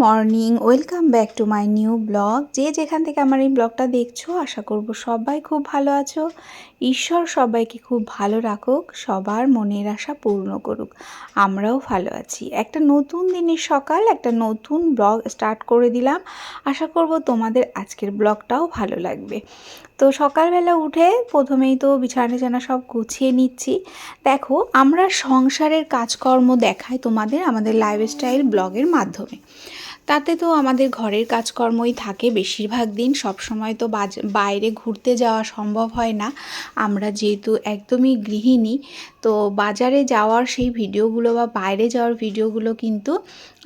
Morning, welcome back to my new blog. যে যেখান থেকে আমার এই ব্লগটা দেখছ, আশা করব সবাই খুব ভালো আছো। ঈশ্বর সবাইকে খুব ভালো রাখুক, সবার মনের আশা পূর্ণ করুক। আমরাও ভালো আছি। একটা নতুন দিনের সকাল, একটা নতুন ব্লগ স্টার্ট করে দিলাম। আশা করব তোমাদের আজকের ব্লগটাও ভালো লাগবে। তো সকালবেলা উঠে প্রথমেই তো বিছানা টিছানা সব গুছিয়ে নিচ্ছি। দেখো, আমরা সংসারের কাজকর্ম দেখাই তোমাদের আমাদের লাইফস্টাইল ব্লগের মাধ্যমে। তাতে তো আমাদের ঘরের কাজকর্মই থাকে। বেশিরভাগ দিন সব সময় তো বাইরে ঘুরতে যাওয়া সম্ভব হয় না। আমরা যেহেতু একদমই গৃহিণী তো বাজারে যাওয়ার সেই ভিডিওগুলো বা বাইরে যাওয়ার ভিডিওগুলো কিন্তু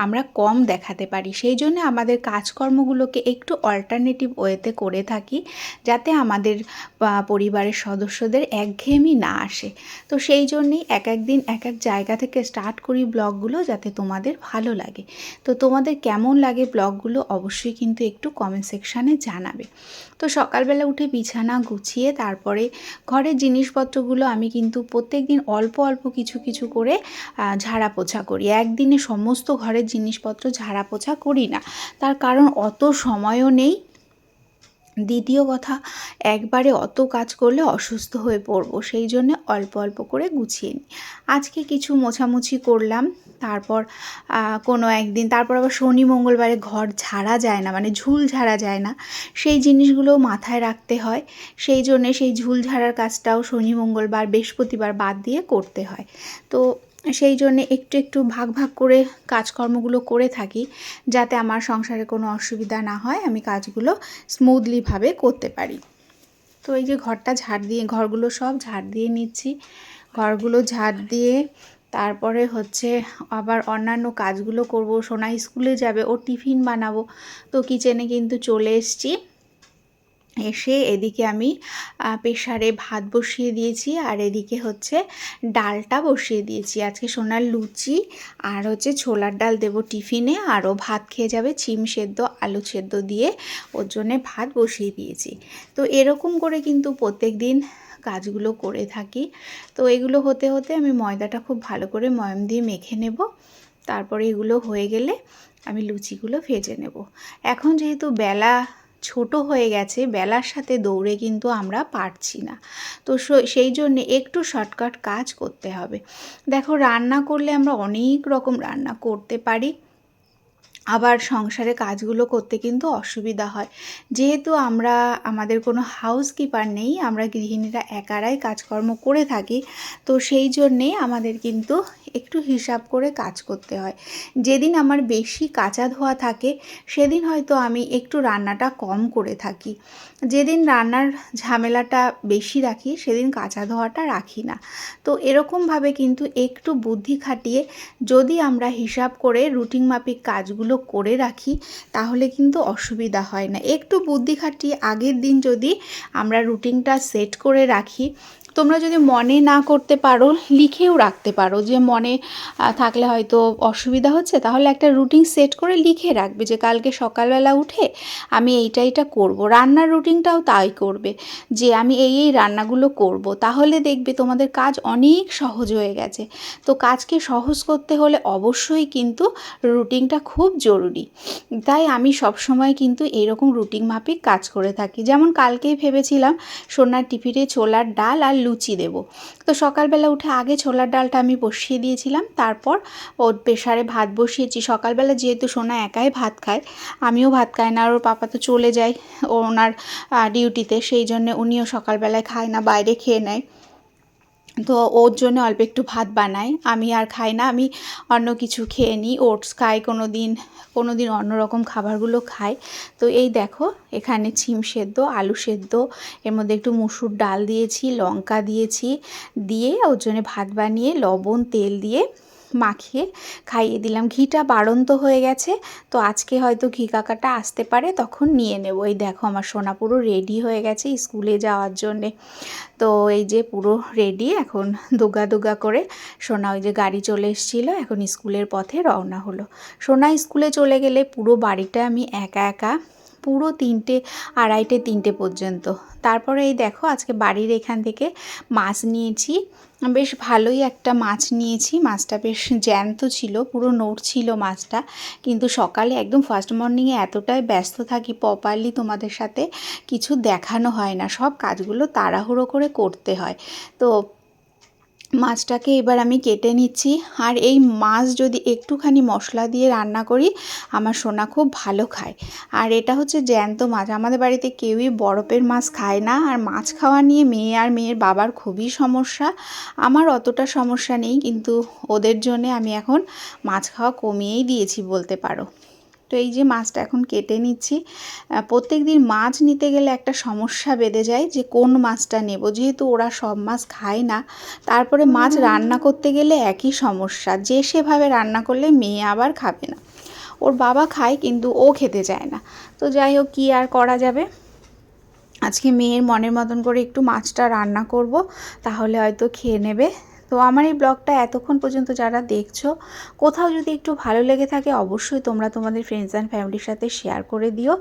আমরা কম দেখাতে পারি। সেই জন্য আমাদের কাজকর্মগুলোকে একটু অল্টারনেটিভ ওয়েতে করে থাকি, যাতে আমাদের পরিবারের সদস্যদের একঘেয়েমি না আসে। তো সেই জন্যেই এক এক দিন এক এক জায়গা থেকে স্টার্ট করি ব্লগগুলো, যাতে তোমাদের ভালো লাগে। তো তোমাদের কেমন লাগে ব্লগগুলো অবশ্যই কিন্তু একটু কমেন্ট সেকশানে জানাবে। তো সকালবেলা উঠে বিছানা গুছিয়ে তারপরে ঘরের জিনিসপত্রগুলো আমি কিন্তু প্রত্যেক দিন অল্প অল্প কিছু কিছু করে ঝাড়া পোছা করি। একদিনে সমস্ত ঘরের জিনিসপত্র ঝাড়া পোছা করি না। তার কারণ অত সময়ও নেই। দ্বিতীয় কথা একবারে অত কাজ করলে অসুস্থ হয়ে পড়ব, সেই জন্য অল্প অল্প করে গুছিয়ে নিই। আজকে কিছু মোছামুছি করলাম, তারপর কোনো একদিন, তারপর আবার শনি মঙ্গলবারে ঘর ঝাড়া যায় না মানে ঝুল ঝাড়া যায় না। সেই জিনিসগুলো মাথায় রাখতে হয়, সেই জন্যে সেই ঝুল ঝাড়ার কাজটাও শনি মঙ্গলবার, বৃহস্পতিবার বাদ দিয়ে করতে হয়। তো সেই জন্যে একটু একটু ভাগ ভাগ করে কাজকর্মগুলো করে থাকি, যাতে আমার সংসারে কোনো অসুবিধা না হয়, আমি কাজগুলো স্মুথলিভাবে করতে পারি। তো এই যে ঘরটা ঝাড় দিয়ে, ঘরগুলো সব ঝাড় দিয়ে নিচ্ছি। ঘরগুলো ঝাড় দিয়ে তারপরে হচ্ছে আবার অন্যান্য কাজগুলো করব। সোনা স্কুলে যাবে, ও টিফিন বানাবো। তো কিচেনে কিন্তু চলে এসছি। এসে এদিকে আমি প্রেশারে ভাত বসিয়ে দিয়েছি আর এদিকে হচ্ছে ডালটা বসিয়ে দিয়েছি। আজকে সোনার লুচি আর হচ্ছে ছোলার ডাল দেবো টিফিনে। আরও ভাত খেয়ে যাবে চিম সেদ্ধ, আলু সেদ্ধ দিয়ে ওর জন্যে ভাত বসিয়ে দিয়েছি। তো এরকম করে কিন্তু প্রত্যেক দিন কাজগুলো করে থাকি। তো এগুলো হতে হতে আমি ময়দাটা খুব ভালো করে ময়ম দিয়ে মেখে নেব। তারপরে এগুলো হয়ে গেলে আমি লুচিগুলো ভেজে নেব। এখন যেহেতু বেলা ছোট হয়ে গেছে, বেলার সাথে দৌড়ে কিন্তু আমরা পারছি না। তো সেই জন্য একটু শর্টকাট কাজ করতে হবে। দেখো, রান্না করলে আমরা অনেক রকম রান্না করতে পারি। আবার সংসারে কাজগুলো করতে কিন্তু অসুবিধা হয়। যেহেতু আমরা, আমাদের কোনো হাউস কিপার নেই, আমরা গৃহিণীরা একারাই কাজকর্ম করে থাকি, তো সেই জন্যে আমাদের কিন্তু একটু হিসাব করে কাজ করতে হয়। যেদিন আমার বেশি কাঁচা ধোয়া থাকে, সেদিন হয়তো আমি একটু রান্নাটা কম করে থাকি। যেদিন রান্নার ঝামেলাটা বেশি রাখি, সেদিন কাঁচা ধোয়াটা রাখি না। তো এরকমভাবে কিন্তু একটু বুদ্ধি খাটিয়ে যদি আমরা হিসাব করে রুটিন মাফিক কাজগুলো করে রাখি, তাহলে কিন্তু অসুবিধা হয় না। একটু বুদ্ধি খাটিয়ে আগের দিন যদি আমরা রুটিনটা সেট করে রাখি তোমরা যদি মনে না করতে পারো, লিখেও রাখতে পারো যে মনে থাকলে হয়তো অসুবিধা হচ্ছে, তাহলে একটা রুটিন সেট করে লিখে রাখবে যে কালকে সকালবেলা উঠে আমি এইটা এটা করব। রান্নার রুটিনটাও তাই করবে যে আমি এই এই রান্নাগুলো করব। তাহলে দেখবে তোমাদের কাজ অনেক সহজ হয়ে গেছে। তো কাজকে সহজ করতে হলে অবশ্যই কিন্তু রুটিনটা খুব জরুরি। তাই আমি সব সময় কিন্তু এরকম রুটিন মাফিক কাজ করে থাকি। যেমন কালকেই ভেবেছিলাম সোনার টিফিনে ছোলার ডাল আর লুচি দেব। তো সকালবেলা উঠে আগে ছোলার ডালটা আমি বসিয়ে দিয়েছিলাম, তারপর ওর প্রেশারে ভাত বসিয়েছি। সকালবেলা যেহেতু সোনা একাই ভাত খায়, আমিও ভাত খাই না আর ওর পাপা তো চলে যায়, ওনার ডিউটিতে সেই জন্য উনিও সকালবেলায় খায় না, বাইরে খেয়ে নেয়। তো ওর জন্য অল্প একটু ভাত বানাই। আমি আর খাই না, আমি অন্য কিছু খেয়ে নিই। ওটস খাই কোনো দিন কোনো দিন অন্যরকম খাবারগুলো খাই। তো এই দেখো, এখানে ছিম সেদ্ধ, আলু সেদ্ধ, এর মধ্যে একটু মুসুর ডাল দিয়েছি, লঙ্কা দিয়েছি, দিয়ে ওর জন্য ভাত বানিয়ে লবণ, তেল দিয়ে মাখিয়ে খাইয়ে দিলাম। ঘিটা বাড়ন্ত হয়ে গেছে, তো আজকে হয়তো ঘি কাকাটা আসতে পারে, তখন নিয়ে নেব। এই দেখো আমার সোনা পুরো রেডি হয়ে গেছে স্কুলে যাওয়ার জন্যে। তো এই যে পুরো রেডি এখন দুগা দুগা করে সোনা ওই যে গাড়ি চলে এসেছিল, এখন স্কুলের পথে রওনা হলো। সোনা স্কুলে চলে গেলে পুরো বাড়িটা আমি একা একা পুরো তিনটে, আড়াইটে, তিনটে পর্যন্ত। তারপরে এই দেখো, আজকে বাড়ির এখান থেকে মাছ নিয়েছি। বেশ ভালোই একটা মাছ নিয়েছি। মাছটা বেশ জ্যান্ত ছিল, পুরো নোট ছিল মাছটা। কিন্তু সকালে একদম ফার্স্ট মর্নিংয়ে এতটাই ব্যস্ত থাকি প্রপারলি তোমাদের সাথে, কিছু দেখানো হয় না। সব কাজগুলো তাড়াহুড়ো করে করতে হয়। তো মাছটাকে এবার আমি কেটে নিচ্ছি। আর এই মাছ যদি একটুখানি মশলা দিয়ে রান্না করি, আমার সোনা খুব ভালো খায়। আর এটা হচ্ছে জ্যান্ত মাছ। আমাদের বাড়িতে কেউই বরফের মাছ খায় না। আর মাছ খাওয়া নিয়ে মেয়ে আর মেয়ের বাবার খুবই সমস্যা। আমার অতটা সমস্যা নেই, কিন্তু ওদের জন্যে আমি এখন মাছ খাওয়া কমিয়েই দিয়েছি বলতে পারো। তো এই যে মাছটা এখন কেটে নিচ্ছি। প্রত্যেক দিন মাছ নিতে গেলে একটা সমস্যা বেঁধে যায় যে কোন মাছটা নেব? যেহেতু ওরা সব মাছ খায় না তারপরে মাছ রান্না করতে গেলে একই সমস্যা। যে সেভাবে রান্না করলে মেয়ে আবার খাবে না। ওর বাবা খায় কিন্তু ও খেতে চায় না। তো যাই হোক কী আর করা যাবে? আজকে মেয়ের মনের মতন করে একটু মাছটা রান্না করব তাহলে হয়তো খেয়ে নেবে। তো আমার এই ব্লগটা এতক্ষণ পর্যন্ত যারা দেখছ, কোথাও যদি একটু ভালো লেগে থাকে, অবশ্যই তোমরা তোমাদের ফ্রেন্ডস অ্যান্ড ফ্যামিলির সাথে শেয়ার করে দিও।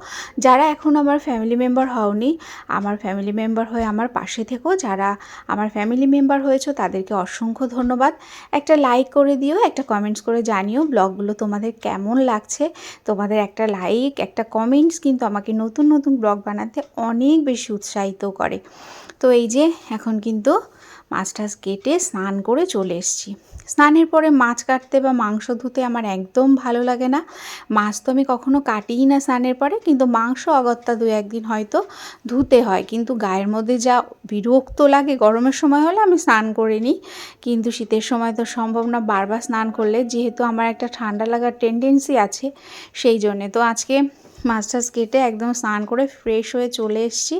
যারা এখন আমার ফ্যামিলি মেম্বার হওনি, আমার ফ্যামিলি মেম্বার হয়ে আমার পাশে থেকো। যারা আমার ফ্যামিলি মেম্বার হয়েছো, তাদেরকে অসংখ্য ধন্যবাদ। একটা লাইক করে দিও, একটা কমেন্টস করে জানিও ব্লগগুলো তোমাদের কেমন লাগছে। তোমাদের একটা লাইক একটা কমেন্টস কিন্তু আমাকে নতুন নতুন ব্লগ বানাতে অনেক বেশি উৎসাহিত করে। তো এই যে, এখন কিন্তু মাছ টাছ কেটে স্নান করে চলে এসেছি। স্নানের পরে মাছ কাটতে বা মাংস ধুতে আমার একদম ভালো লাগে না। মাছ তো আমি কখনো কাটিই না স্নানের পরে, কিন্তু মাংস অগত্যা দু একদিন হয়তো ধুতে হয়। কিন্তু গায়ের মধ্যে যা বিরক্ত লাগে, গরমের সময় হলে আমি স্নান করে নিই। কিন্তু শীতের সময় তো সম্ভব না বারবার স্নান করলে, যেহেতু আমার একটা ঠান্ডা লাগার টেন্ডেন্সি আছে, সেই জন্যে তো আজকে মাছ টাছ কেটে একদম স্নান করে ফ্রেশ হয়ে চলে এসেছি।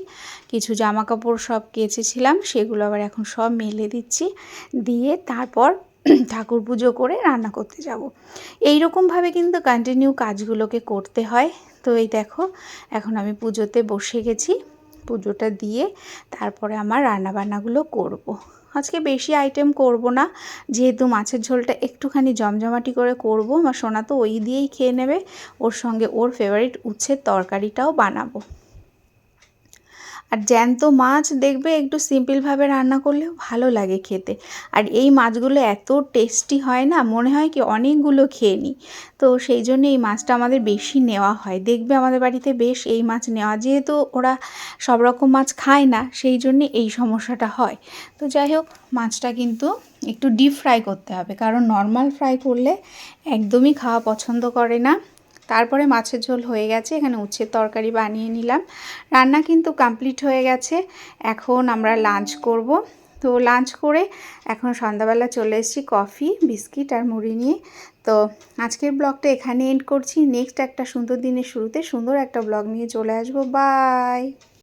কিছু জামা কাপড় সব কেচেছিলাম, সেগুলো আবার এখন সব মেলে দিচ্ছি। দিয়ে তারপর ঠাকুর পুজো করে রান্না করতে যাব। এই রকমভাবে কিন্তু কন্টিনিউ কাজগুলোকে করতে হয়। তো এই দেখো, এখন আমি পুজোতে বসে গেছি। পুজোটা দিয়ে তারপরে আমার রান্নাবান্নাগুলো করব। আজকে বেশি আইটেম করব না। যেহেতু মাছের ঝোলটা একটুখানি জমজমাটি করে করব, আমার সোনা তো ওই দিয়েই খেয়ে নেবে। ওর সঙ্গে ওর ফেভারিট উচ্ছের তরকারিটাও বানাবো। আর জ্যান্ত মাছ দেখবে একটু সিম্পলভাবে রান্না করলেও ভালো লাগে খেতে। আর এই মাছগুলো এত টেস্টি হয় না, মনে হয় কি অনেকগুলো খেয়ে নিই। তো সেই জন্য এই মাছটা আমাদের বেশি নেওয়া হয়। দেখবে আমাদের বাড়িতে বেশ এই মাছ নেওয়া, যেহেতু ওরা সব রকম মাছ খায় না, সেই জন্যে এই সমস্যাটা হয়। তো যাই হোক, মাছটা কিন্তু একটু ডিপ ফ্রাই করতে হবে, কারণ নর্মাল ফ্রাই করলে একদমই খাওয়া পছন্দ করে না। তারপরে মাছের ঝোল হয়ে গেছে, এখানে উচ্ছের তরকারি বানিয়ে নিলাম। রান্না কিন্তু কমপ্লিট হয়ে গেছে, এখন আমরা লাঞ্চ করব। তো লাঞ্চ করে এখন সন্ধ্যাবেলা চলে এসেছি কফি, বিস্কিট আর মুড়ি নিয়ে। তো আজকের ব্লগটা এখানে এন্ড করছি। নেক্সট একটা সুন্দর দিনের শুরুতে সুন্দর একটা ব্লগ নিয়ে চলে আসব। বাই